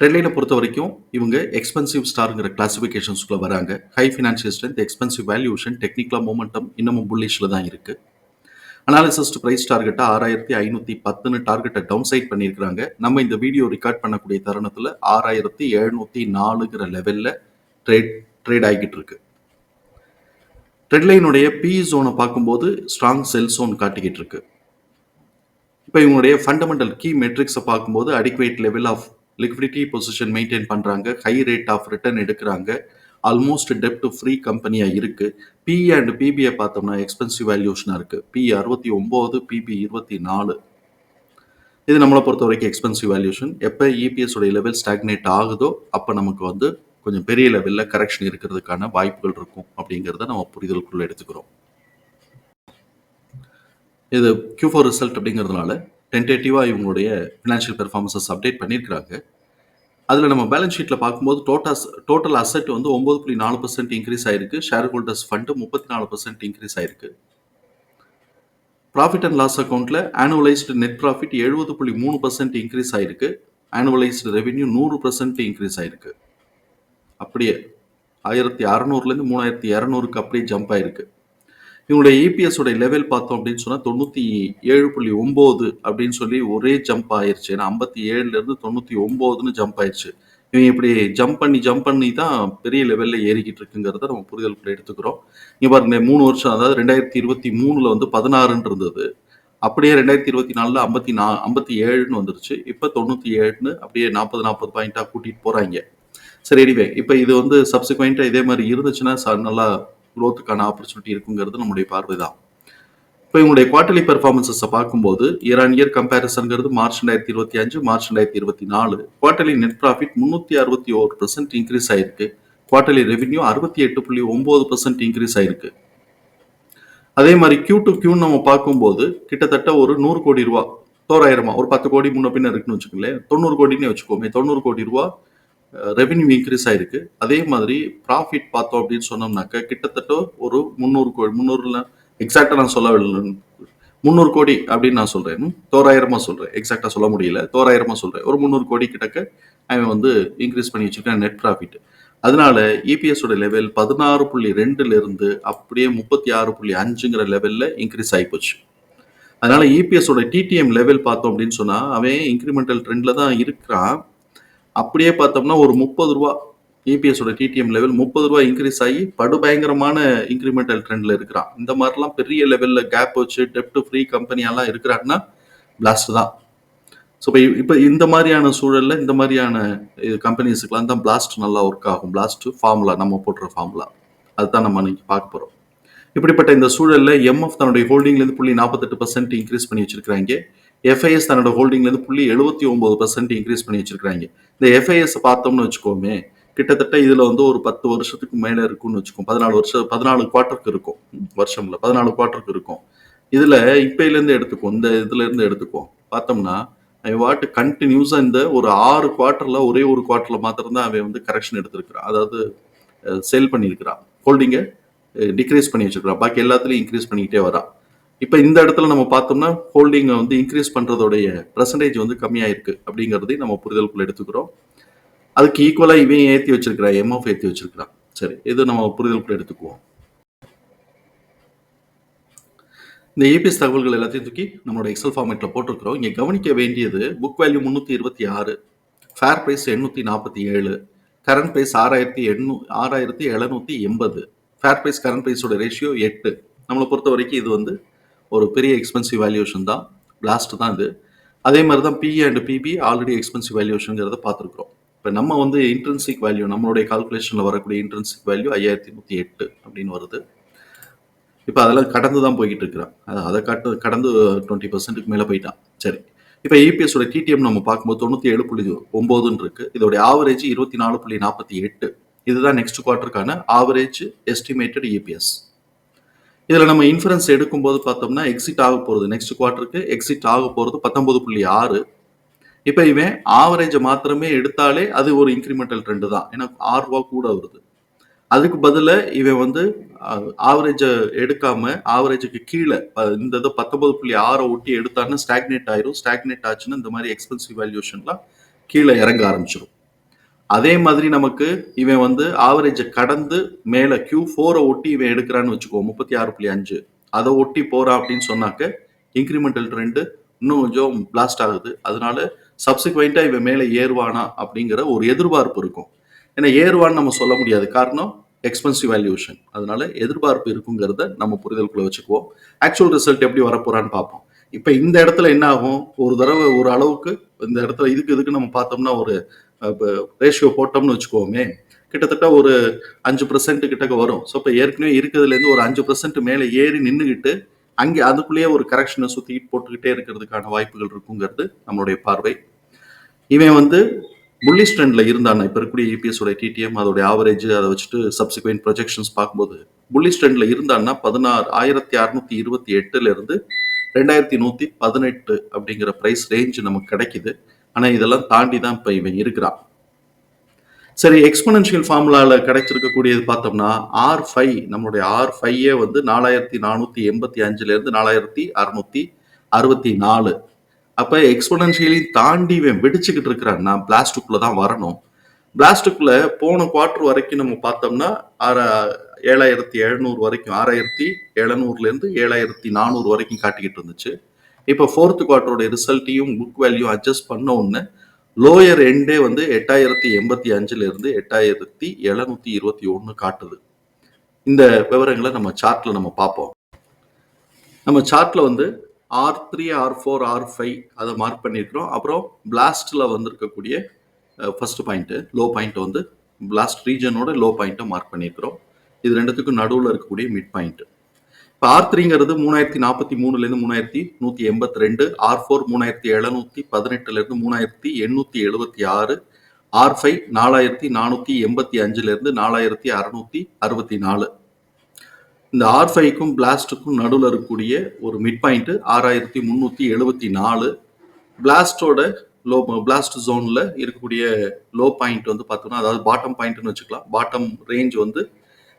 ட்ரெட்லைனை பொறுத்த வரைக்கும் இவங்க எக்ஸ்பென்சிவ் ஸ்டாருங்கிற கிளாசிஃபிகேஷன்ஸ்குள்ள வராங்க. High financial strength expensive valuation டெக்னிக்கலாக மூமெண்டம் இன்னமும் புல்லிஷில் தான் இருக்குது அனாலிசிஸ்ட் ப்ரைஸ் டார்கெட்டை ஆறாயிரத்தி ஐநூற்றி பத்துன்னு டார்கெட்டை டவுன் சைட் பண்ணியிருக்கிறாங்க. நம்ம இந்த வீடியோ ரெக்கார்ட் பண்ணக்கூடிய தருணத்தில் ஆறாயிரத்தி எழுநூற்றி நாலுங்கிற லெவலில் ட்ரேட் ட்ரேட் ஆகிட்டு இருக்கு. ட்ரெட்லைனுடைய பி ஜோனை பார்க்கும்போது ஸ்ட்ராங் செல் ஜோன் காட்டிக்கிட்டு இருக்கு. இப்போ இவங்களுடைய ஃபண்டமெண்டல் கீ மெட்ரிக்ஸை பார்க்கும்போது adequate level of liquidity position maintain பண்ணுறாங்க ஹை ரேட் ஆஃப் ரிட்டர்ன் எடுக்கிறாங்க. ஆல்மோஸ்ட் டெப்ட் ஃப்ரீ கம்பெனியாக இருக்குது பிஇ அண்ட் பிபிஐ பார்த்தோம்னா எக்ஸ்பென்சிவ் வேல்யூஷனாக இருக்குது பிஇ அறுபத்தி ஒம்பது பிபி இருபத்தி நாலு. இது நம்மளை பொறுத்த வரைக்கும் எக்ஸ்பென்சிவ் வேல்யூஷன் எப்போ இபிஎஸ் உடைய லெவல் ஸ்டாக்னேட் ஆகுதோ அப்போ நமக்கு வந்து கொஞ்சம் பெரிய லெவலில் கரெக்ஷன் இருக்கிறதுக்கான வாய்ப்புகள் இருக்கும் அப்படிங்கிறத நம்ம புரிதலுக்குள்ளே எடுத்துக்கிறோம். இது கியூ ஃபோர் ரிசல்ட் அப்படிங்கிறதுனால டென்டேட்டிவாக இவங்களுடைய ஃபினான்ஷியல் பெர்ஃபார்மன்ஸஸ் அப்டேட் பண்ணியிருக்கிறாங்க. அதில் நம்ம பேலன்ஸ் ஷீட்டில் பார்க்கும்போது டோட்டாஸ் டோட்டல் அசெட் வந்து ஒம்பது புள்ளி நாலு பர்சன்ட் இன்க்ரீஸ் ஆயிருக்கு. ஷேர் ஹோல்டர்ஸ் ஃபண்டு முப்பத்தி நாலு பர்சன்ட் இன்க்ரீஸ் ஆயிருக்கு. ப்ராஃபிட் அண்ட் லாஸ் அக்கௌண்ட்டில் ஆனுவலைஸ்டு நெட் ப்ராஃபிட் எழுபது புள்ளி மூணு பர்சன்ட் இன்க்ரீஸ் ஆயிருக்கு. ஆனுவலைஸ்டு ரெவென்யூ நூறு பர்சன்ட் இன்க்ரீஸ் ஆயிருக்கு. அப்படியே ஆயிரத்தி அறநூறுலேருந்து மூணாயிரத்தி இரநூறுக்கு அப்படியே ஜம்ப் ஆயிருக்கு. இவங்களுடைய இபிஎஸ் உடைய லெவல் பார்த்தோம் அப்படின்னு சொன்னால் தொண்ணூற்றி ஏழு புள்ளி ஒம்பது அப்படின்னு சொல்லி ஒரே ஜம்ப் ஆயிருச்சு. ஏன்னா ஐம்பத்தி ஏழுலேருந்து தொண்ணூற்றி ஒம்போதுன்னு ஜம்ப் ஆயிருச்சு. இவங்க இப்படி ஜம்ப் பண்ணி ஜம்ப் பண்ணி தான் பெரிய லெவலில் ஏறிக்கிட்டு இருக்குங்கிறத நம்ம புரிதலுக்குள்ள எடுத்துக்கிறோம். இங்கே பாருங்க மூணு வருஷம் அதாவது ரெண்டாயிரத்தி இருபத்தி மூணில் வந்து பதினாறுன்னு இருந்தது. அப்படியே ரெண்டாயிரத்தி இருபத்தி நாலில் ஐம்பத்தி நா ஐம்பத்தி ஏழுன்னு வந்துருச்சு. இப்போ தொண்ணூற்றி ஏழுன்னு அப்படியே நாற்பது நாற்பது பாயிண்ட்டாக கூட்டிகிட்டு போகிறாங்க சரி எனிவே இப்போ இது வந்து சப்சிக்வெண்ட்டாக இதே மாதிரி இருந்துச்சுன்னா நல்லா குரோத்துக்கான ஆப்பர்ச்சுனிட்டி இருக்குங்கிறது நம்முடைய பார்வை தான் இப்போ இவங்களுடைய குவார்டர்லி பெர்ஃபார்மன்ஸஸை பார்க்கும்போது இயர் ஆன் இயர் கம்பேரிசன்கிறது மார்ச் ரெண்டாயிரத்தி இருபத்தி அஞ்சு மார்ச் ரெண்டாயிரத்தி இருபத்தி நாலு. குவார்டர்லி நெட் ப்ராஃபிட் முந்நூற்றி அறுபத்தி ஒரு பர்சன்ட் இன்க்ரீஸ் ஆயிருக்கு. குவார்டர்லி ரெவென்யூ அறுபத்தி எட்டு புள்ளி ஒம்பது பர்சன்ட் இன்க்ரீஸ் ஆயிருக்கு. அதே மாதிரி கியூ டு கியூ நம்ம பார்க்கும்போது கிட்டத்தட்ட ஒரு நூறு கோடி ரூபா தோராயிரமா ஒரு பத்து கோடி முன்ன பின்ன இருக்குன்னு வச்சுக்கோங்களேன். தொண்ணூறு கோடின்னு வச்சுக்கோமே தொண்ணூறு கோடி ரூபா ரெவென்யூ இன்க்ரீஸ் ஆயிருக்கு. அதே மாதிரி ப்ராஃபிட் பார்த்தோம் அப்படின்னு சொன்னோம்னாக்க கிட்டத்தட்ட ஒரு முந்நூறு கோடி முந்நூறுல எக்ஸாக்டா நான் சொல்லவில்லை முந்நூறு கோடி அப்படின்னு நான் சொல்றேன். தோராயிரமாக தோராயிரமா சொல்றேன். எக்ஸாக்டா சொல்ல முடியல. தோராயிரமா சொல்றேன். ஒரு முந்நூறு கோடி கிட்டக்க அவன் வந்து இன்க்ரீஸ் பண்ணி வச்சிருக்கான் நெட் ப்ராஃபிட் அதனால இபிஎஸோட லெவல் பதினாறு புள்ளி ரெண்டுல இருந்து அப்படியே முப்பத்தி ஆறு புள்ளி அஞ்சுங்கிற லெவல்ல இன்க்ரீஸ் ஆகி போச்சு. அதனால இபிஎஸோட டிடிஎம் லெவல் பார்த்தோம் அப்படின்னு சொன்னா அவன் இன்க்ரிமெண்டல் ட்ரெண்ட்ல தான் இருக்கிறான். அப்படியே பார்த்தோம்னா ஒரு முப்பது ரூபா இபிஎஸோட டிடிஎம் லெவல் முப்பது ரூபா இன்க்ரீஸ் ஆகி படுபயங்கரமான இன்க்ரிமெண்டல் ட்ரெண்டில் இருக்கிறான். இந்த மாதிரிலாம் பெரிய லெவலில் கேப் வச்சு டெப்ட் ஃப்ரீ கம்பெனியெல்லாம் இருக்கிறாங்கன்னா பிளாஸ்ட் தான். ஸோ இப்போ இப்போ இந்த மாதிரியான சூழலில் இந்த மாதிரியான கம்பெனிஸுக்கெலாம் தான் பிளாஸ்ட் நல்லா ஒர்க் ஆகும். பிளாஸ்ட் ஃபார்முலா நம்ம போடுற ஃபார்முலா அதுதான் நம்ம இன்னைக்கு பார்க்க போகிறோம் இப்படிப்பட்ட இந்த சூழலில் எம்எஃப் தன்னுடைய ஹோல்டிங்லேருந்து புள்ளி நாற்பத்தெட்டு பர்சன்ட் இன்க்ரீஸ் பண்ணி வச்சிருக்காங்க எஃப்ஐஎஸ் தன்னோட ஹோல்டிங்லேருந்து புள்ளி எழுபத்தி ஒன்பது பர்சன்ட் இன்க்ரீஸ் பண்ணி வச்சிருக்காங்க இந்த எஃப்ஐஎஸ் பார்த்தோம்னு வச்சுக்கோமே கிட்டத்தட்ட இதில் வந்து ஒரு பத்து வருஷத்துக்கு மேலே இருக்கும்னு வச்சுக்கோம். பதினாலு வருஷம் பதினாலு குவார்ட்டருக்கு இருக்கும். ம், வருஷம்ல பதினாலு குவார்ட்டருக்கு இருக்கும். இதில் இப்பையிலேருந்து எடுத்துக்குவோம். இந்த இதுலேருந்து எடுத்துக்கும் எடுத்துக்குவோம். பார்த்தோம்னா அவன் வாட்டு கண்டினியூஸாக இந்த ஒரு ஆறு குவார்ட்டரில் ஒரே ஒரு குவார்ட்டரில் மாத்திரம்தான் அவன் வந்து கரெக்ஷன் எடுத்திருக்கிறான். அதாவது சேல் பண்ணியிருக்கிறான். ஹோல்டிங்கை டிக்ரீஸ் பண்ணி வச்சிருக்கிறான் பாக்கி எல்லாத்துலையும் இன்க்ரீஸ் பண்ணிக்கிட்டே வரான். இப்போ இந்த இடத்துல நம்ம பார்த்தோம்னா ஹோல்டிங்கை வந்து இன்க்ரீஸ் பண்றதோடைய பர்சன்டேஜ் வந்து கம்மியாயிருக்கு அப்படிங்கிறதையும் நம்ம புரிதலுக்குள்ள எடுத்துக்கிறோம். அதுக்கு ஈக்குவலாக இவன் ஏற்றி வச்சிருக்கிறான் எம்எஃப் ஏற்றி வச்சிருக்கிறான். சரி இது நம்ம புரிதலுக்குள்ள எடுத்துக்குவோம். இந்த ஏபிஎஸ் தகவல்கள் எல்லாத்தையும் தூக்கி நம்மளோட எக்ஸல் ஃபார்மேட்டில் போட்டிருக்கிறோம். இங்கே கவனிக்க வேண்டியது புக் வேல்யூ முந்நூற்றி இருபத்தி ஆறு ஃபேர் ப்ரைஸ் எண்ணூற்றி நாற்பத்தி ஏழு கரண்ட் ப்ரைஸ் ஆறாயிரத்தி எண்ணூ ஆறாயிரத்தி எழுநூற்றி எண்பது. ஃபேர் ப்ரைஸ் கரண்ட் ப்ரைஸோட ரேஷியோ எட்டு. நம்மளை பொறுத்த வரைக்கும் இது வந்து ஒரு பெரிய எக்ஸ்பென்சிவ் வேல்யூஷன் தான். லாஸ்ட் தான் இது. அதே மாதிரி தான் PE and PB already expensive வேல்யூஷனுங்கிறத பார்த்துருக்குறோம். இப்போ நம்ம வந்து இன்ட்ரென்சிக் வேல்யூ நம்மளுடைய கால்குலேஷனில் வரக்கூடிய இன்ட்ரென்சிக் வேல்யூ ஐயாயிரத்தி நூற்றி எட்டு அப்படின்னு வருது. இப்போ அதெல்லாம் கடந்து தான் போய்கிட்டு இருக்கிறான். அதை கட்டு கடந்து டுவெண்ட்டி பர்சன்ட்டுக்கு மேலே போயிட்டான். சரி. இப்போ இபிஎஸோட டிடிஎம் நம்ம பார்க்கும்போது தொண்ணூற்றி ஏழு புள்ளி ஒம்போதுன்னு இருக்குது இதோட ஆவரேஜ் இருபத்தி நாலு புள்ளி நாற்பத்தி எட்டு. இதுதான் நெக்ஸ்ட் குவார்ட்டருக்கான ஆவரேஜ் எஸ்டிமேட்டட் இபிஎஸ் இதில் நம்ம இன்ஃபரன்ஸ் எடுக்கும்போது பார்த்தோம்னா எக்ஸிட் ஆக போகிறது நெக்ஸ்ட் குவார்ட்டருக்கு எக்ஸிட் ஆக போகிறது பத்தொன்பது புள்ளி ஆறு. இப்போ இவன் ஆவரேஜை மாத்திரமே எடுத்தாலே அது ஒரு இன்க்ரிமெண்டல் ட்ரெண்டு தான். ஏன்னா ஆறு ரூபா கூட வருது. அதுக்கு பதிலாக இவன் வந்து ஆவரேஜை எடுக்காம ஆவரேஜுக்கு கீழே இந்த இதை பத்தொன்பது புள்ளி ஆறை ஒட்டி எடுத்தாருன்னா ஸ்டாக்னேட் ஆயிரும். ஸ்டாக்னேட் ஆச்சுன்னா இந்த மாதிரி எக்ஸ்பென்சிவ் வேல்யூஷன்லாம் கீழே இறங்க ஆரம்பிச்சிடும் அதே மாதிரி நமக்கு இவன் வந்து ஆவரேஜை கடந்து மேலே கியூ ஃபோரை ஒட்டி இவன் எடுக்கிறான்னு வச்சுக்கோ முப்பத்தி ஆறு புள்ளி அஞ்சு. அதை ஒட்டி போகிறான் அப்படின்னு சொன்னாக்க இன்க்ரிமெண்டல் ட்ரெண்டு இன்னும் கொஞ்சம் பிளாஸ்ட் ஆகுது. அதனால சப்சிக்வெண்ட்டாக இவன் மேலே ஏறுவானா அப்படிங்கிற ஒரு எதிர்பார்ப்பு இருக்கும். ஏன்னா ஏறுவான்னு நம்ம சொல்ல முடியாது. காரணம் எக்ஸ்பென்சிவ் வேல்யூஷன் அதனால எதிர்பார்ப்பு இருக்குங்கிறத நம்ம புரிதலுக்குள்ள வச்சுக்குவோம். ஆக்சுவல் ரிசல்ட் எப்படி வரப்போறான்னு பார்ப்போம். இப்போ இந்த இடத்துல என்ன ஆகும்? ஒரு தடவை ஒரு அளவுக்கு இந்த இடத்துல இதுக்கு இதுக்கு நம்ம பார்த்தோம்னா ஒரு ரேஷியோ போட்டோம்னு வச்சுக்கோமே கிட்டத்தட்ட ஒரு அஞ்சு பர்சன்ட் கிட்டக்க வரும். ஸோ இப்போ ஏற்கனவே இருக்கிறதுலேருந்து ஒரு அஞ்சு பர்சன்ட் மேலே ஏறி நின்றுக்கிட்டு அங்கே அதுக்குள்ளேயே ஒரு கரெக்ஷனை சுற்றி போட்டுக்கிட்டே இருக்கிறதுக்கான வாய்ப்புகள் இருக்குங்கிறது நம்மளுடைய பார்வை. இவன் வந்து புல்லிஷ் ட்ரெண்டில் இருந்தான். இப்போ இருக்கக்கூடிய இபிஎஸோட டிடிஎம் அதோட ஆவரேஜ் அதை வச்சுட்டு சப்சிக்வெண்ட் ப்ரொஜெக்ஷன்ஸ் பார்க்கும்போது புல்லிஷ் ட்ரெண்டில் இருந்தான்னா பதினாறு ஆயிரத்தி அறுநூத்தி இருபத்தி எட்டுலேருந்து ரெண்டாயிரத்தி நூற்றி பதினெட்டு அப்படிங்கிற ப்ரைஸ் ரேஞ்ச் நமக்கு கிடைக்குது. ஆனால் இதெல்லாம் தாண்டி தான் இப்போ இவன் இருக்கிறான். சரி எக்ஸ்பனன்ஷியல் ஃபார்முலாவில் கிடைச்சிருக்கக்கூடியது பார்த்தோம்னா ஆர் ஃபைவ் நம்மளுடைய ஆர் ஃபைவே வந்து நாலாயிரத்தி நானூற்றி எண்பத்தி அஞ்சுலேருந்து நாலாயிரத்தி அறுநூத்தி அறுபத்தி நாலு. அப்போ எக்ஸ்பனன்ஷியலையும் தாண்டி இவன் வெடிச்சுக்கிட்டு இருக்கிறான்னா பிளாஸ்டிக்குள்ளே தான் வரணும். பிளாஸ்டிக்குள்ள போன குவார்டர் வரைக்கும் நம்ம பார்த்தோம்னா ஆற ஏழாயிரத்தி எழுநூறு வரைக்கும் ஆறாயிரத்தி எழுநூறுலேருந்து ஏழாயிரத்தி நானூறு வரைக்கும் காட்டிக்கிட்டு இருந்துச்சு. இப்போ ஃபோர்த் குவார்ட்டரோட ரிசல்ட்டையும் புக் வேல்யூ அட்ஜஸ்ட் பண்ண உடனே லோயர் எண்டே வந்து எட்டாயிரத்தி எண்பத்தி அஞ்சுல இருந்து எட்டாயிரத்தி எழுநூத்தி இருபத்தி ஒன்று காட்டுது. இந்த விவரங்களை நம்ம சார்ட்ல நம்ம பார்ப்போம். நம்ம சார்ட்ல வந்து R three R four R five அதை மார்க் பண்ணியிருக்கிறோம். அப்புறம் பிளாஸ்டில் வந்திருக்கக்கூடிய ஃபர்ஸ்ட் பாயிண்ட்டு லோ பாயிண்ட் வந்து பிளாஸ்ட் ரீஜனோட லோ பாயிண்ட்டை மார்க் பண்ணியிருக்கிறோம். இது ரெண்டுத்துக்கும் நடுவில் இருக்கக்கூடிய மிட் பாயிண்ட்டு இப்போ ஆர் த்ரீங்கிறது மூணாயிரத்தி நாற்பத்தி மூணுலேருந்து மூணாயிரத்தி நூற்றி எண்பத்தி ரெண்டு ஆர் ஃபோர் மூணாயிரத்தி எழுநூற்றி பதினெட்டுலேருந்து மூணாயிரத்தி எண்ணூற்றி எழுபத்தி ஆறு ஆர் ஃபைவ் நாலாயிரத்தி நானூற்றி எண்பத்தி அஞ்சுலேருந்து நாலாயிரத்தி அறுநூற்றி அறுபத்தி நாலு. இந்த ஆர் ஃபைவ்க்கும் பிளாஸ்ட்டுக்கும் நடுவில் இருக்கக்கூடிய ஒரு மிட் பாயிண்ட்டு ஆறாயிரத்தி முந்நூற்றி எழுபத்தி நாலு. பிளாஸ்டோட லோ பிளாஸ்ட் ஜோனில் இருக்கக்கூடிய லோ பாயிண்ட் வந்து பார்த்தோம்னா அதாவது பாட்டம் பாயிண்ட்னு வச்சுக்கலாம். பாட்டம் ரேஞ்ச் வந்து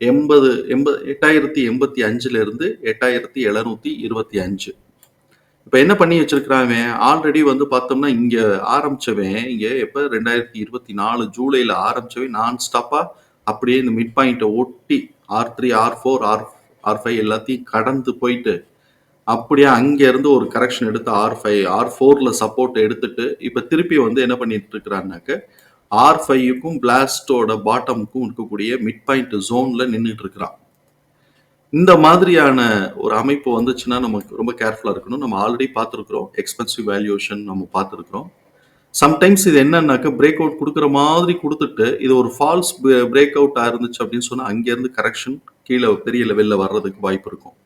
எண்பது எண்பது எட்டாயிரத்தி எண்பத்தி அஞ்சுல இருந்து எட்டாயிரத்தி எழுநூத்தி இருபத்தி அஞ்சு. இப்போ என்ன பண்ணி வச்சிருக்கிறான் ஆல்ரெடி வந்து பார்த்தோம்னா இங்க ஆரம்பிச்சவன் இங்க எப்ப? ரெண்டாயிரத்தி இருபத்தி நாலு ஜூலைல ஆரம்பிச்சவன் நான் ஸ்டாப்பா அப்படியே இந்த மிட் பாயிண்ட்டை ஒட்டி R three R four R R five எல்லாத்தையும் கடந்து போயிட்டு அப்படியே அங்க இருந்து ஒரு கரெக்ஷன் எடுத்து ஆர் ஃபைவ் ஆர் ஃபோர்ல சப்போர்ட் எடுத்துட்டு இப்ப திருப்பி வந்து என்ன பண்ணிட்டு இருக்கிறான்னாக்க ஆர் ஃபைவுக்கும் பிளாஸ்டோட பாட்டமுக்கும் இருக்கக்கூடிய மிட் பாயிண்ட் ஜோனில் நின்றுட்டு இருக்கிறான் இந்த மாதிரியான ஒரு அமைப்பு வந்துச்சுன்னா நமக்கு ரொம்ப கேர்ஃபுல்லாக இருக்கணும். நம்ம ஆல்ரெடி பார்த்துருக்குறோம். எக்ஸ்பென்சிவ் வேல்யூஷன் நம்ம பார்த்துருக்குறோம். சம்டைம்ஸ் இது என்னன்னாக்க பிரேக் அவுட் கொடுக்குற மாதிரி கொடுத்துட்டு இது ஒரு ஃபால்ஸ் பிரேக் அவுட் இருந்துச்சு அப்படின்னு சொன்னால் அங்கேருந்து கரெக்ஷன் கீழே பெரிய லெவலில் வர்றதுக்கு வாய்ப்பு இருக்கும்.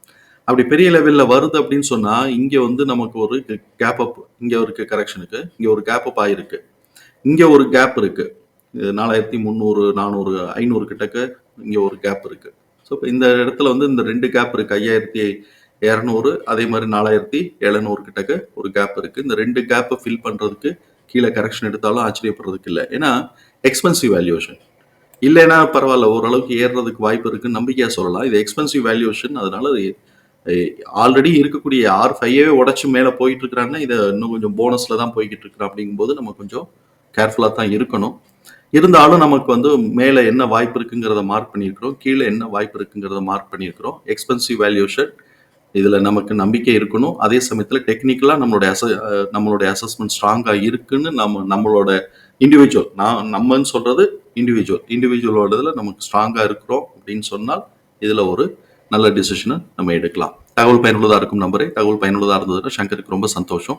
அப்படி பெரிய லெவலில் வருது அப்படின்னு சொன்னால் இங்கே வந்து நமக்கு ஒரு கேப் அப் இருக்குது கரெக்ஷனுக்கு இங்கே ஒரு கேப் அப் ஆயிருக்கு. இங்கே ஒரு கேப் இருக்கு. இது நாலாயிரத்தி முந்நூறு நானூறு ஐநூறு கிட்டக்க இங்கே ஒரு கேப் இருக்கு. ஸோ இப்போ இந்த இடத்துல வந்து இந்த ரெண்டு கேப் இருக்கு. ஐயாயிரத்தி இரநூறு அதே மாதிரி நாலாயிரத்தி எழுநூறு கிட்டக்க ஒரு கேப் இருக்கு. இந்த ரெண்டு கேப்பை ஃபில் பண்ணுறதுக்கு கீழே கரெக்ஷன் எடுத்தாலும் ஆச்சரியப்படுறதுக்கு இல்லை. ஏன்னா எக்ஸ்பென்சிவ் வேல்யூஷன் இல்லைன்னா பரவாயில்ல ஓரளவுக்கு ஏறுறதுக்கு வாய்ப்பு இருக்குன்னு நம்பிக்கையாக சொல்லலாம். இது எக்ஸ்பென்சிவ் வேல்யூஷன் அதனால ஆல்ரெடி இருக்கக்கூடிய ஆர் ஃபைவே உடச்சி மேலே போயிட்டு இருக்கிறாங்கன்னா இதை இன்னும் கொஞ்சம் போனஸில் தான் போய்கிட்டு இருக்கிறோம் அப்படிங்கும்போது நம்ம கொஞ்சம் கேர்ஃபுல்லாக தான் இருக்கணும். இருந்தாலும் நமக்கு வந்து மேலே என்ன வாய்ப்பு இருக்குங்கிறத மார்க் பண்ணியிருக்கிறோம். கீழே என்ன வாய்ப்பு இருக்குங்கிறத மார்க் பண்ணியிருக்கிறோம். எக்ஸ்பென்சிவ் வேல்யூஷன் இதில் நமக்கு நம்பிக்கை இருக்கணும். அதே சமயத்தில் டெக்னிக்கலாக நம்மளுடைய அச நம்மளுடைய அசஸ்மெண்ட் ஸ்ட்ராங்காக இருக்குன்னு நம்ம நம்மளோட இண்டிவிஜுவல் நான் நம்மன்னு சொல்கிறது இண்டிவிஜுவல் இண்டிவிஜுவலோட இதில் நமக்கு ஸ்ட்ராங்காக இருக்கிறோம் அப்படின்னு சொன்னால் இதில் ஒரு நல்ல டிசிஷனை நம்ம எடுக்கலாம். தகவல் பயனுள்ளதாக இருக்கும் நம்பரே தகவல் பயனுள்ளதாக இருந்ததுன்னா சங்கருக்கு ரொம்ப சந்தோஷம்.